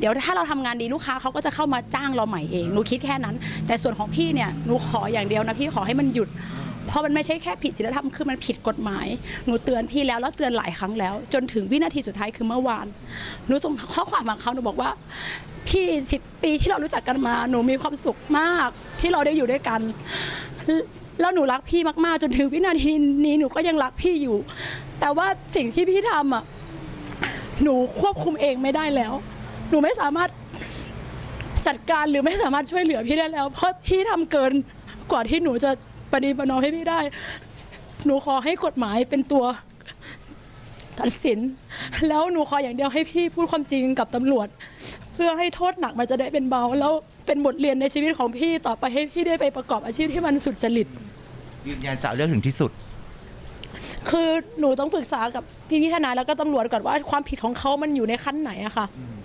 เดี๋ยวถ้าเราทำงานดีลูกค้าเขาก็จะเข้ามาจ้างเราใหม่เองหนูคิดแค่นั้น แต่ส่วนของพี่เนี่ยหนูขออย่างเดียวนะพี่ขอให้มันหยุด เพราะมันไม่ใช่แค่ผิดศีลธรรมคือมันผิดกฎหมาย หนูเตือนพี่แล้วแล้วเตือนหลายครั้งแล้ว จนถึงวินาทีสุดท้ายคือเมื่อวานหนูส่งข้อความมาเขาหนูบอกว่า พี่สิบปีที่เรารู้จักกันมา หนูมีความสุขมาก ที่เราได้อยู่ด้วยกัน แล้วหนูรักพี่มากๆ จนถึงวินาทีนี้หนูก็ยังรักพี่อยู่ แต่ว่าสิ่งที่พี่ทำอะหนูควบคุมเองไม่ได้แล้ว หนูไม่สามารถจัดการหรือไม่สามารถช่วยเหลือพี่ได้แล้ว เพราะพี่ทำเกินกว่าที่หนูจะประนีประนอมให้พี่ได้ หนูขอให้กฎหมายเป็นตัวตัดสิน แล้วหนูขออย่างเดียวให้พี่พูดความจริงกับตำรวจ เพื่อให้โทษหนักมันจะได้เป็นเบา แล้วเป็นบทเรียนในชีวิตของพี่ต่อไปให้พี่ได้ไปประกอบอาชีพที่มันสุจริตยืนยันจะเอาเรื่องถึงที่สุด คือหนูต้องปรึกษากับพี่พิธนายแล้วก็ตำรวจก่อนว่าความผิดของเขามันอยู่ในขั้นไหนอะค่ะอืม